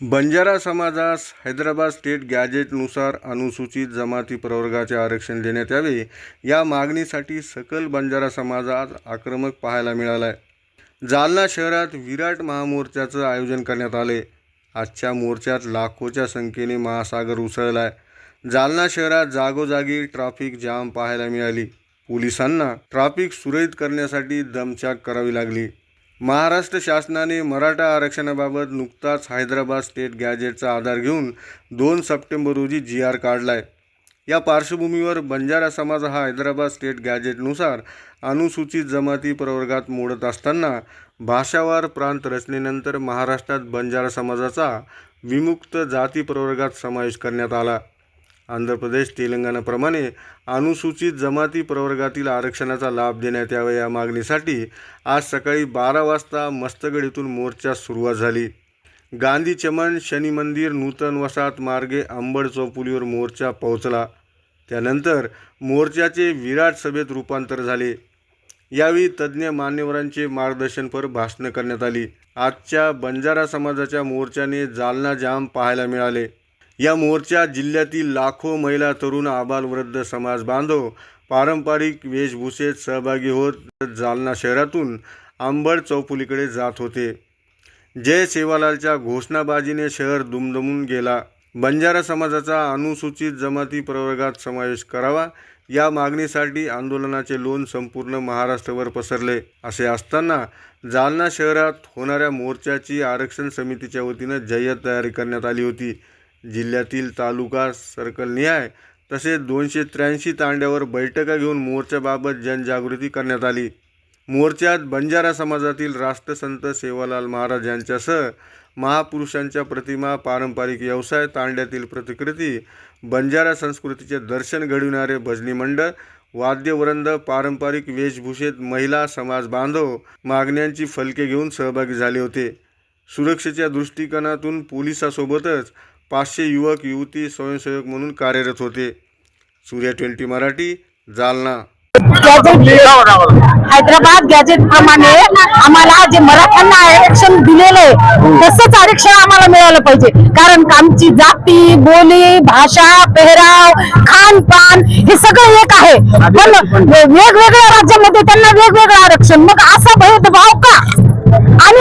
बंजारा समाजास हैदराबाद स्टेट गॅजेटनुसार अनुसूचित जमाती प्रवर्गाचे आरक्षण देण्यात यावे या मागणीसाठी सकल बंजारा समाजात आक्रमक पाहायला मिळाला आहे जालना शहरात विराट महामोर्चाचं आयोजन करण्यात आले. आजच्या मोर्चात लाखोच्या संख्येने महासागर उसळला आहे जालना शहरात जागोजागी ट्रॅफिक जाम पाहायला मिळाली. पोलिसांना ट्रॅफिक सुरळीत करण्यासाठी दमछाक करावी लागली. महाराष्ट्र शासनाने मराठा आरक्षणाबाबत नुकताच हैदराबाद स्टेट गॅजेटचा आधार घेऊन दोन सप्टेंबर रोजी जी आर काढला आहे या पार्श्वभूमीवर बंजारा समाज हा हैदराबाद स्टेट गॅजेटनुसार अनुसूचित जमाती प्रवर्गात मोडत असताना भाषावार प्रांत रचनेनंतर महाराष्ट्रात बंजारा समाजाचा विमुक्त जाती प्रवर्गात समावेश करण्यात आला. आंध्र प्रदेश तेलंगणाप्रमाणे अनुसूचित जमाती प्रवर्गातील आरक्षणाचा लाभ देण्यात यावा या मागणीसाठी आज सकाळी बारा वाजता मस्तगड येथून मोर्चा सुरुवात झाली. गांधी चमन शनी मंदिर नूतन वसाहत मार्गे अंबड चौपुलीवर मोर्चा पोहोचला. त्यानंतर मोर्चाचे विराट सभेत रूपांतर झाले. यावेळी तज्ज्ञ मान्यवरांचे मार्गदर्शनपर भाषणं करण्यात आली. आजच्या बंजारा समाजाच्या मोर्चाने जालना जाम पाहायला मिळाले. या मोर्चात जिल्ह्यातील लाखो महिला तरुण आबालवृद्ध समाज बांधव पारंपरिक वेशभूषेत सहभागी होत जालना शहरातून आंबड चौफुलीकडे जात होते. जय सेवालालच्या घोषणाबाजीने शहर दुमदमून गेला. बंजारा समाजाचा अनुसूचित जमाती प्रवर्गात समावेश करावा या मागणीसाठी आंदोलनाचे लोन संपूर्ण महाराष्ट्रवर पसरले. असे असताना जालना शहरात होणाऱ्या मोर्चाची आरक्षण समितीच्या वतीनं जय्यत तयारी करण्यात आली होती. जिल्ह्यातील तालुका सर्कलनिहाय तसेच दोनशे त्र्याऐंशी तांड्यावर बैठका घेऊन मोर्चाबाबत जनजागृती करण्यात आली. मोर्चात बंजारा समाजातील राष्ट्रसंत सेवालाल महाराज यांच्यासह महापुरुषांच्या प्रतिमा पारंपरिक व्यवसाय तांड्यातील प्रतिकृती बंजारा संस्कृतीचे दर्शन घडविणारे भजनी मंडळ वाद्यवृंद पारंपरिक वेशभूषेत महिला समाज बांधव मागण्यांची फलके घेऊन सहभागी झाले होते. सुरक्षेच्या दृष्टिकोनातून पोलिसासोबतच पाचशे युवक युवती स्वयंसेवक म्हणून कार्यरत होते. सूर्या ट्वेंटी मराठी जालना. हैदराबाद गॅजेट प्रमाणे आम्हाला जे मराठ्यांना आरक्षण दिलेलं आहे तसंच आरक्षण आम्हाला मिळालं पाहिजे. कारण आमची जाती बोली भाषा पेहराव खानपान हे सगळं एक आहे. पण वेगवेगळ्या राज्यामध्ये त्यांना वेगवेगळं आरक्षण. मग असा भेदभाव का? आणि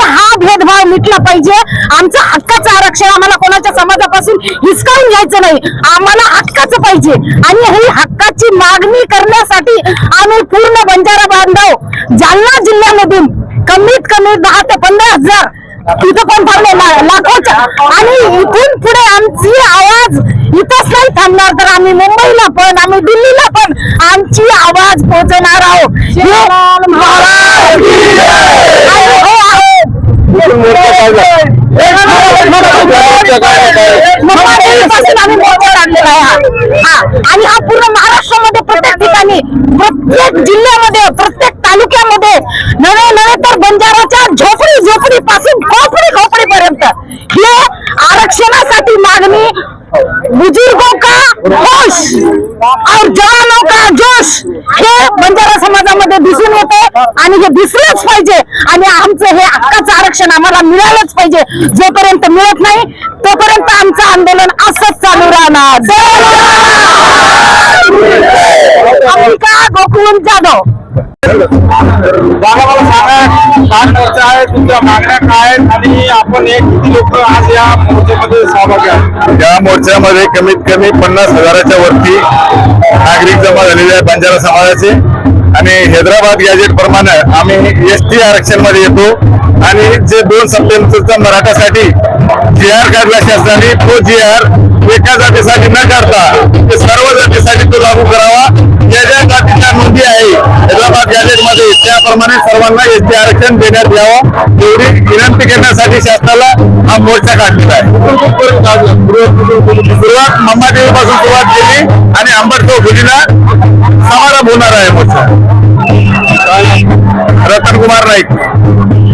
पाहिजे. आमचं हक्काचं आरक्षण आम्हाला कोणाच्या समाजापासून हिसकावून घ्यायचं नाही. आम्हाला हक्काचं पाहिजे. आणि ही हक्काची मागणी करण्यासाठी आम्ही पूर्ण बंजारा बांधव जालना जिल्ह्यामधून कमीत कमी दहा ते पंधरा हजार तिथं पण थांबले लाखोच्या आणि इथून पुढे आमची आवाज इथंच नाही थांबणार. तर आम्ही मुंबईला पण आम्ही दिल्लीला पण आमची आवाज पोहोचवणार आहोत हे महाराज की जय! आणि हो आम्ही मोर्चा काढलेला आहे. हा. आणि हा पूर्ण महाराष्ट्रामध्ये प्रत्येक ठिकाणी प्रत्येक जिल्ह्यामध्ये प्रत्येक तालुक्यामध्ये नवे नवे तर बंजाराच्या झोपडी झोपडी पासून खोपडी खोपडी पर्यंत हे आरक्षणासाठी मागणी बुजुर्गों जोश! और जवानों का जोश! हे बंजारा समाजामध्ये दिसून येते आणि हे दिसलंच पाहिजे. आणि आमचं हे हक्काचं आरक्षण आम्हाला मिळालंच पाहिजे. जोपर्यंत मिळत नाही तोपर्यंत आमचं आंदोलन असंच चालू राहणार. अंबिका गोकुळ जाधव. एक लोक या मोर्चामध्ये कमीत कमी पन्नास हजाराच्या वरती नागरिक जमा झालेले आहे बंजारा समाजाचे. आणि हैदराबाद गॅजेट प्रमाणे आम्ही एस टी आरक्षणमध्ये येतो. आणि जे दोन सप्टेंबरचा मराठासाठी जी आर काढला शासनाने तो जी आर एका जातीसाठी न काढता ते सर्व जातीसाठी तो लागू करावा. ज्या ज्या जातीच्या नोंदी आहे हैदराबाद गॅजेटमध्ये त्याप्रमाणे सर्वांना एस टी आरक्षण देण्यात यावं एवढी विनंती करण्यासाठी शासनाला हा मोर्चा काढलेला आहे. सुरुवात मंबादेवी पासून सुरुवात केली आणि अंबड हुलीला समारंभ होणार आहे मोर्चा. रतन कुमार नाईक.